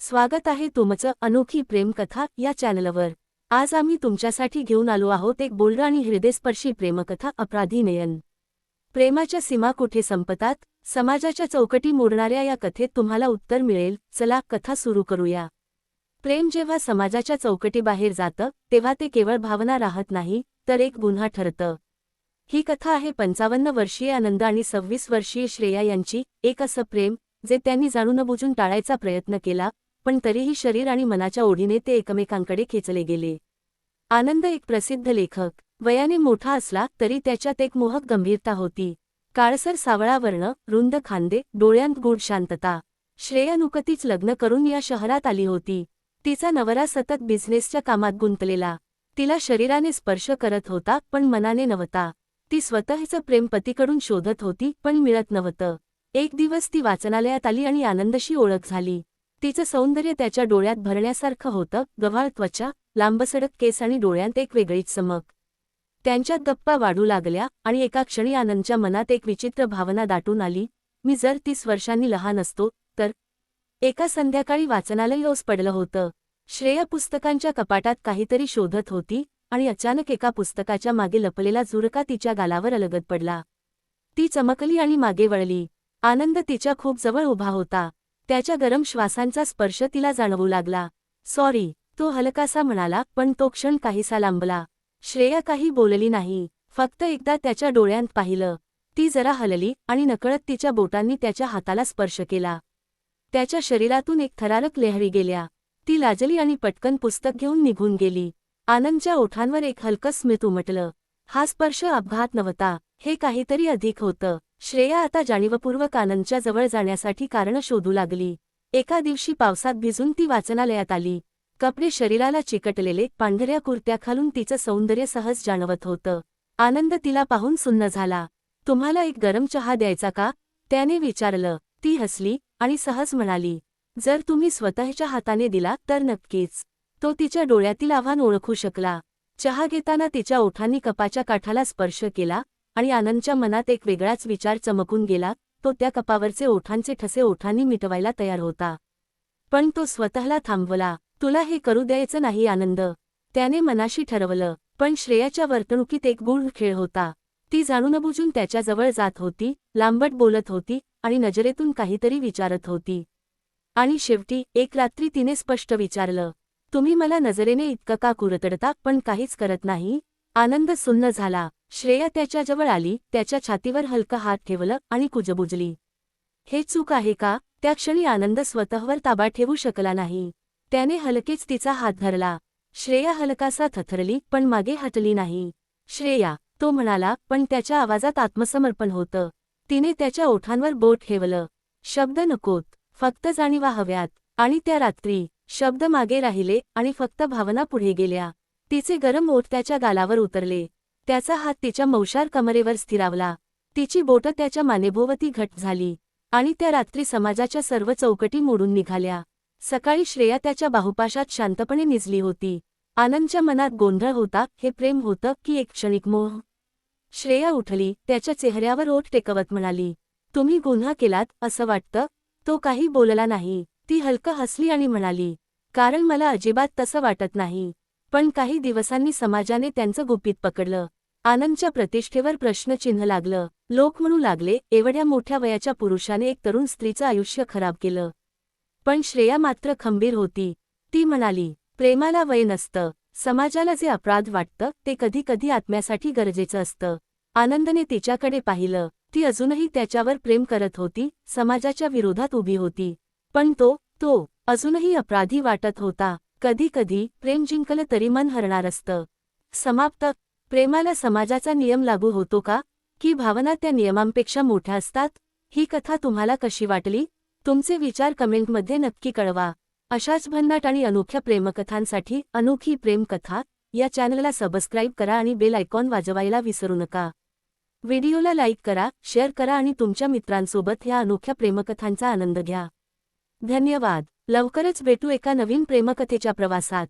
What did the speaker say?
स्वागत आहे तुमचं अनोखी प्रेमकथा या चॅनलवर. आज आम्ही तुमच्यासाठी घेऊन आलो आहोत एक बोल्ड आणि हृदयस्पर्शी प्रेमकथा अपराधी नयन. प्रेमाच्या सीमा कुठे संपतात? समाजाच्या चौकटी मोडणाऱ्या या कथेत तुम्हाला उत्तर मिळेल चला कथा सुरू करूया. प्रेम जेव्हा समाजाच्या चौकटीबाहेर जातं तेव्हा ते केवळ भावना राहत नाही तर एक गुन्हा ठरतं. ही कथा आहे पंचावन्न वर्षीय आनंद आणि सव्वीस वर्षीय श्रेया यांची एक असं प्रेम जे त्यांनी जाणून बुजून टाळायचा प्रयत्न केला पण तरीही शरीर आणि मनाच्या ओढीने ते एकमेकांकडे खेचले गेले. आनंद एक प्रसिद्ध लेखक. वयाने मोठा असला तरी त्याच्यात एक मोहक गंभीरता होती. काळसर सावळा वर्ण रुंद खांदे डोळ्यांत गूढ शांतता. श्रेया नुकतीच लग्न करून या शहरात आली होती. तिचा नवरा सतत बिझनेसच्या कामात गुंतलेला. तिला शरीराने स्पर्श करत होता पण मनाने नव्हता. ती स्वतःचं प्रेम पतीकडून शोधत होती पण मिळत नव्हतं. एक दिवस ती वाचनालयात आली आणि आनंदशी ओळख झाली. तिचं सौंदर्य त्याच्या डोळ्यात भरण्यासारखं होतं गव्हाळ त्वचा लांबसडक केस आणि डोळ्यांत एक वेगळीच चमक. त्यांच्यात गप्पा वाढू लागल्या आणि एका क्षणी आनंदच्या मनात एक विचित्र भावना दाटून आली मी जर तीस वर्षांनी लहान असतो तर एका संध्याकाळी वाचनालय ओस पडलं होतं. श्रेया पुस्तकांच्या कपाटात काहीतरी शोधत होती आणि अचानक एका पुस्तकाच्या मागे लपलेला झुरका तिच्या गालावर अलगत पडला. ती चमकली आणि मागे वळली. आनंद तिच्या खूप जवळ उभा होता. त्याच्या गरम श्वासांचा स्पर्श तिला जाणवू लागला. सॉरी तो हलकासा म्हणाला पण तो क्षण काहीसा लांबला. श्रेया काही बोलली नाही. फक्त एकदा त्याच्या डोळ्यांत पाहिलं. ती जरा हलली आणि नकळत तिच्या बोटांनी त्याच्या हाताला स्पर्श केला. त्याच्या शरीरातून एक थरारक लेहरी गेल्या. ती लाजली आणि पटकन पुस्तक घेऊन निघून गेली. आनंदच्या ओठांवर एक हलकं स्मित उमटलं. हा स्पर्श अपघात नव्हता. हे काहीतरी अधिक होतं. श्रेया आता जाणीवपूर्वक आनंदच्या जवळ जाण्यासाठी कारण शोधू लागली. एका दिवशी पावसात भिजून ती वाचनालयात आली. कपडे शरीराला चिकटलेले पांढऱ्या कुर्त्या खालून तिचं सौंदर्य सहज जाणवत होतं. आनंद तिला पाहून सुन्न झाला. तुम्हाला एक गरम चहा द्यायचा का? त्याने विचारलं. ती हसली आणि सहज म्हणाली. जर तुम्ही स्वतःच्या हाताने दिला तर नक्कीच. तो तिच्या डोळ्यातील आव्हान ओळखू शकला. चहा घेताना तिच्या ओठांनी कपाच्या काठाला स्पर्श केला आणि आनंदच्या मनात एक वेगळाच विचार चमकून गेला तो त्या कपावरचे ओठांचे ठसे ओठांनी मिटवायला तयार होता. पण तो स्वतःला थांबवला तुला हे करू द्यायचं नाही आनंद. त्याने मनाशी ठरवलं पण श्रेयाच्या वर्तणुकीत एक गुढ खेळ होता. ती जाणूनबुजून त्याच्याजवळ जात होती लांबट बोलत होती आणि नजरेतून काहीतरी विचारत होती. आणि शेवटी एक रात्री तिने स्पष्ट विचारलं तुम्ही मला नजरेने इतकं का कुरतडता पण काहीच करत नाही? आनंद सुन्न झाला. श्रेया त्याच्याजवळ आली त्याच्या छातीवर हलका हात ठेवलं आणि कुजबुजली. हे चूक आहे का? त्या क्षणी आनंद स्वतःवर ताबा ठेवू शकला नाही. त्याने हलकेच तिचा हात धरला. श्रेया हलकासा थथरली पण मागे हटली नाही. श्रेया तो म्हणाला पण त्याच्या आवाजात आत्मसमर्पण होतं. तिने त्याच्या ओठांवर बोट ठेवलं. शब्द नकोत. फक्त जाणीवा हव्यात. आणि त्या रात्री शब्द मागे राहिले आणि फक्त भावना पुढे गेल्या. तिचे गरम ओठ त्याच्या गालावर उतरले. त्याचा हात तिच्या मौशार कमरेवर स्थिरावला. तिची बोटं त्याच्या मानेभोवती घट झाली आणि त्या रात्री समाजाच्या सर्व चौकटी मोडून निघाल्या. सकाळी श्रेया त्याच्या बाहुपाशात शांतपणे निजली होती. आनंदच्या मनात गोंधळ होता हे प्रेम होतं की एक क्षणिक मोह? श्रेया उठली त्याच्या चेहऱ्यावर ओठ टेकवत म्हणाली तुम्ही गुन्हा केलात असं वाटतं? तो काही बोलला नाही. ती हलकं हसली आणि म्हणाली कारण मला अजिबात तसं वाटत नाही. पण काही दिवसांनी समाजाने त्यांचं गुपित पकडलं. आनंदच्या प्रतिष्ठेवर प्रश्नचिन्ह लागलं. लोक म्हणू लागले एवढ्या मोठ्या वयाच्या पुरुषाने एक तरुण स्त्रीचं आयुष्य खराब केलं. पण श्रेया मात्र खंबीर होती. ती म्हणाली प्रेमाला वय नसतं. समाजाला जे अपराध वाटतं ते कधी कधी आत्म्यासाठी गरजेचं असतं. आनंदने तिच्याकडे पाहिलं. ती अजूनही त्याच्यावर प्रेम करत होती समाजाच्या विरोधात उभी होती. पण तो तो अजूनही अपराधी वाटत होता. कधी कधी प्रेम जिंकलं तरी मन हरणार असतं. समाप्त. प्रेमाला समाजाचा नियम लागू होतो का? की भावना त्या नियमांपेक्षा मोठ्या असतात? ही कथा तुम्हाला कशी वाटली? तुमचे विचार कमेंटमध्ये नक्की कळवा. अशाच भन्नाट आणि अनोख्या प्रेमकथांसाठी अनोखी प्रेमकथा या चॅनलला सबस्क्राईब करा आणि बेल आयकॉन वाजवायला विसरू नका. व्हिडिओला लाईक करा शेअर करा आणि तुमच्या मित्रांसोबत ह्या अनोख्या प्रेमकथांचा आनंद घ्या. धन्यवाद. लवकरच भेटू एका नवीन प्रेमकथेच्या प्रवासात.